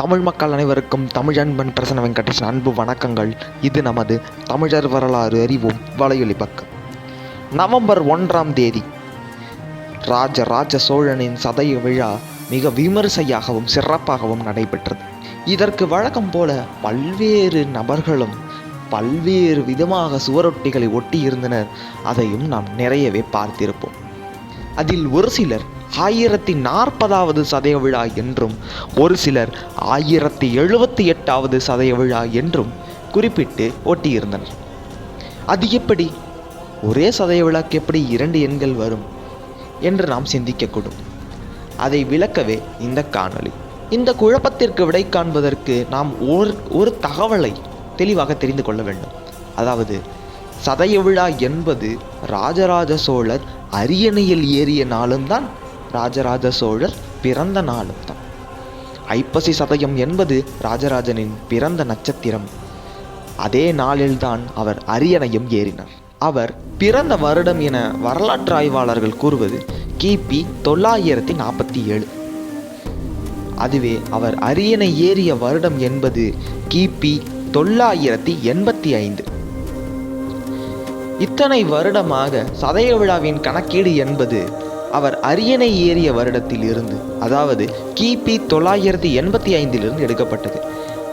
தமிழ் மக்கள் அனைவருக்கும் தமிழன்பன் பிரசன வெங்கடேஷன் அன்பு வணக்கங்கள். இது நமது தமிழர் வரலாறு அறிவோம் வலையொலி பக்கம். நவம்பர் ஒன்றாம் தேதி ராஜ ராஜ சோழனின் சதய விழா மிக விமரிசையாகவும் சிறப்பாகவும் நடைபெற்றது. இதற்கு வழக்கம் போல பல்வேறு நபர்களும் பல்வேறு விதமாக சுவரொட்டிகளை ஒட்டியிருந்தனர். அதையும் நாம் நிறையவே பார்த்திருப்போம். அதில் ஒரு சிலர் ஆயிரத்தி நாற்பதாவது சதய விழா என்றும் ஒரு சிலர் ஆயிரத்தி எழுபத்தி எட்டாவது சதய விழா என்றும் குறிப்பிட்டு ஒட்டியிருந்தனர். அது எப்படி? ஒரே சதய விழாக்கு எப்படி இரண்டு எண்கள் வரும் என்று நாம் சிந்திக்கக்கூடும். அதை விளக்கவே இந்த காணொளி. இந்த குழப்பத்திற்கு விடை காண்பதற்கு நாம் ஒரு ஒரு தகவலை தெளிவாக தெரிந்து கொள்ள வேண்டும். அதாவது சதய விழா என்பது ராஜராஜ சோழர் அரியணையில் ஏறிய நாளும் தான் ராஜராஜ சோழர் பிறந்த நாளும் தான். ஐப்பசி சதயம் என்பது ராஜராஜனின் பிறந்த நட்சத்திரம். அதே நாளில்தான் அவர் அரியணையும் ஏறினார். அவர் பிறந்த வருடம் என வரலாற்று ஆய்வாளர்கள் கூறுவது கிபி தொள்ளாயிரத்தி நாற்பத்தி ஏழு அதுவே அவர் அரியணை ஏறிய வருடம் என்பது கிபி தொள்ளாயிரத்தி எண்பத்தி ஐந்து இத்தனை வருடமாக சதய விழாவின் கணக்கீடு என்பது அவர் அரியணை ஏறிய வருடத்தில் இருந்து அதாவது கிபி தொள்ளாயிரத்தி எண்பத்தி ஐந்திலிருந்து எடுக்கப்பட்டது.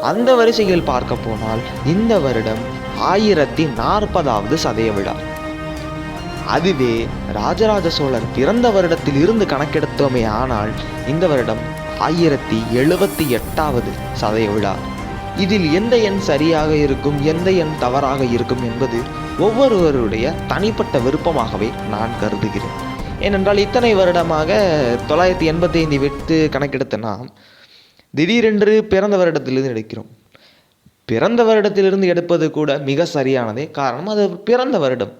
அந்த வரிசையில் பார்க்க போனால் இந்த வருடம் ஆயிரத்தி நாற்பதாவது சதய விழா. அதுவே ராஜராஜ சோழர் பிறந்த வருடத்தில் இருந்து கணக்கெடுத்தோமே ஆனால் இந்த வருடம் ஆயிரத்தி எழுபத்தி எட்டாவது சதய விழா. இதில் எந்த எண் சரியாக இருக்கும் எந்த எண் தவறாக இருக்கும் என்பது ஒவ்வொருவருடைய தனிப்பட்ட விருப்பமாகவே நான் கருதுகிறேன். ஏனென்றால் இத்தனை வருடமாக தொள்ளாயிரத்தி எண்பத்தி ஐந்து விட்டு கணக்கெடுத்த நாம் திடீரென்று பிறந்த வருடத்திலிருந்து எடுக்கிறோம். பிறந்த வருடத்திலிருந்து எடுப்பது கூட மிக சரியானதே. காரணம் அது பிறந்த வருடம்.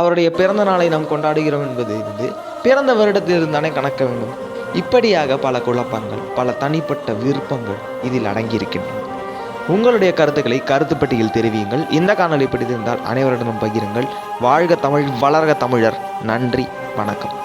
அவருடைய பிறந்த நாளை நாம் கொண்டாடுகிறோம் என்பது இருந்து பிறந்த வருடத்திலிருந்து தானே கணக்க வேண்டும். இப்படியாக பல குழப்பங்கள் பல தனிப்பட்ட விருப்பங்கள் இதில் அடங்கியிருக்கின்றன. உங்களுடைய கருத்துக்களை கருத்துப்பட்டியில் தெரிவியுங்கள். இந்த காணொலி பிடித்திருந்தால் அனைவரிடமும் பகிருங்கள். வாழ்க தமிழ் வளர்க தமிழர். நன்றி வணக்கம்.